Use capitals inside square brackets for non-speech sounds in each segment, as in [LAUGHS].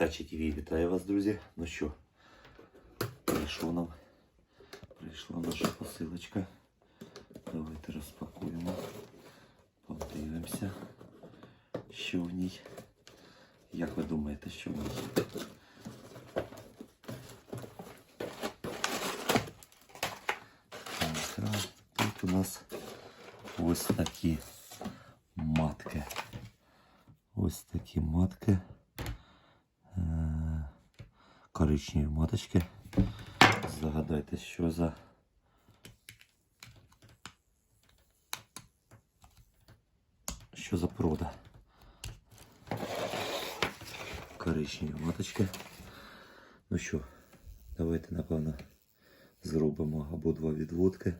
Тачі ТВ вітаю вас, друзі. Ну що, прийшло нам, прийшла наша посилочка. Давайте розпакуємо, подивимося, що в ній. Як ви думаєте, що в ній? Так, а тут у нас ось такі матки. Ось такі матки. Коричневі маточки. Загадайте, що за. Що за прода? Коричневі маточки. Ну що, давайте, напевно, зробимо або два відводки,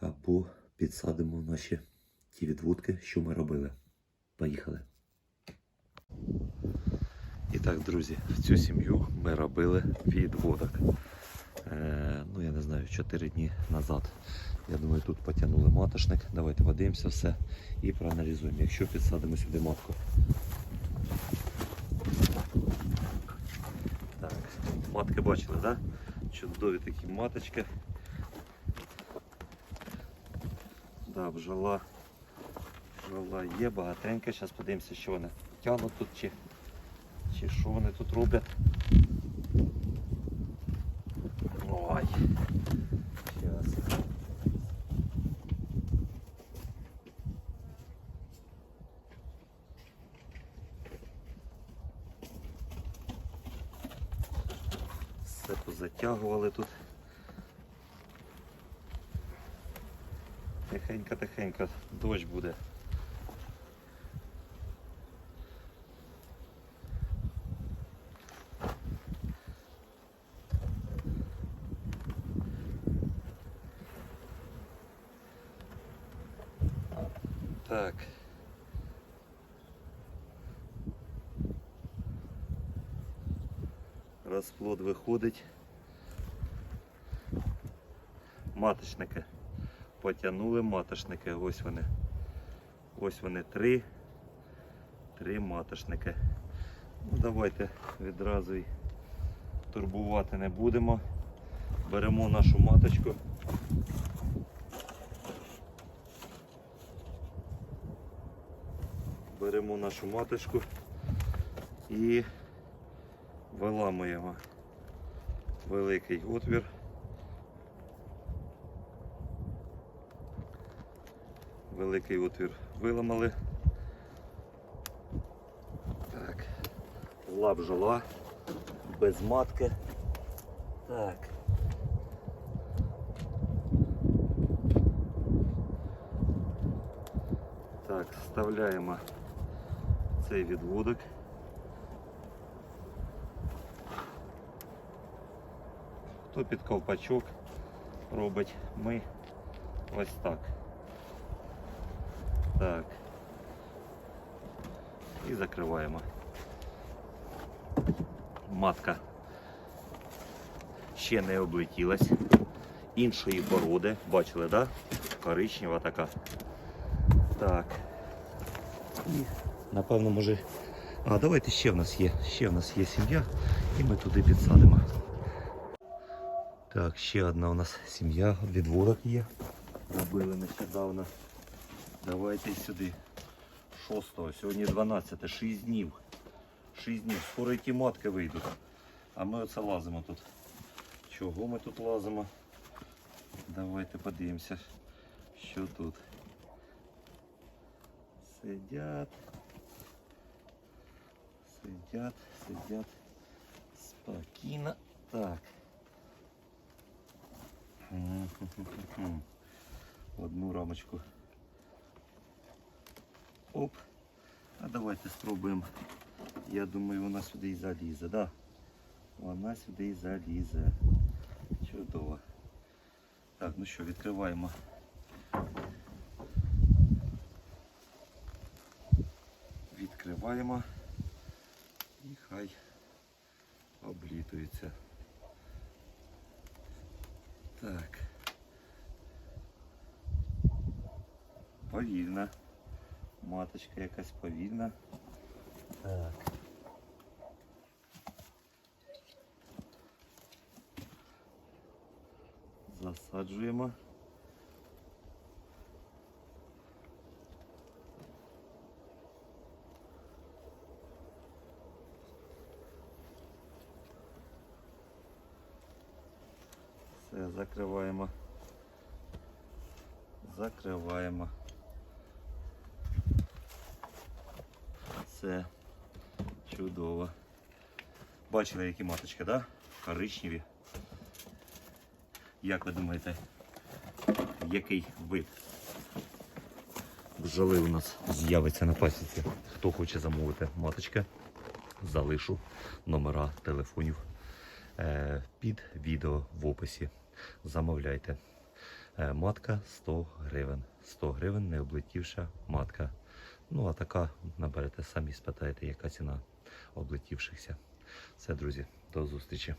або підсадимо наші ті відводки, що ми робили. Поїхали. Так, друзі, в цю сім'ю ми робили відводок. Е, ну, я не знаю, 4 дні назад. Я думаю, тут потягнули матошник. Давайте подивимося все і проаналізуємо, якщо підсадимо сюди матку. Так, матки бачили, так? Да? Чудові такі маточки. Да, бджола. Бджола є багатенька. Зараз подивимося, що вони тягнуть тут чи, чи що вони тут роблять. Ой. Зараз. Все позатягували тут. Тихенько-тихенько, дощ буде. Так. Розплод виходить. Маточники. Потягнули маточники. Ось вони. Ось вони три. Три маточники. Ну, давайте відразу й турбувати не будемо. Беремо нашу маточку. Беремо нашу маточку і виламуємо великий отвір. Великий отвір виламали. Так. Зла бджола, без матки. Так. Так, вставляємо цей відводок. Хто під ковпачок робить, ми ось так. Так. І закриваємо. Матка ще не облетілась. Іншої породи, бачили, да? Коричнева така. Так. Напевно, може. А, давайте ще в нас є. Ще в нас є сім'я, і ми туди підсадимо. Так, ще одна у нас сім'я, відворок є. Робили нещодавно. Давайте сюди. 6, сьогодні 12, 6 днів. 6 днів. Скоро і ті матки вийдуть. А ми оце лазимо тут. Чого ми тут лазимо? Давайте подивимося, що тут. Сидять. Сидять, сидять. Спокійно. Так. [LAUGHS] Одну рамочку. Оп. А давайте спробуємо. Я думаю, вона сюди і залізе, да? Вона сюди і залізе. Чудово. Так, ну що, відкриваємо. Відкриваємо хай облітується. Так. Повільна. Маточка якась повільна. Так. Засаджуємо. Все, закриваємо. Закриваємо. Все чудово. Бачили, які маточки, да? Коричневі. Як ви думаєте, який вид бджоли у нас з'явиться на пасіці? Хто хоче замовити маточки, залишу номера телефонів е, під відео в описі. Замовляйте. Е, Матка 100 гривень. 100 гривень не облетівша матка. Ну, а така наберете самі спитаєте, яка ціна облетівшихся. Все, друзі, до зустрічі.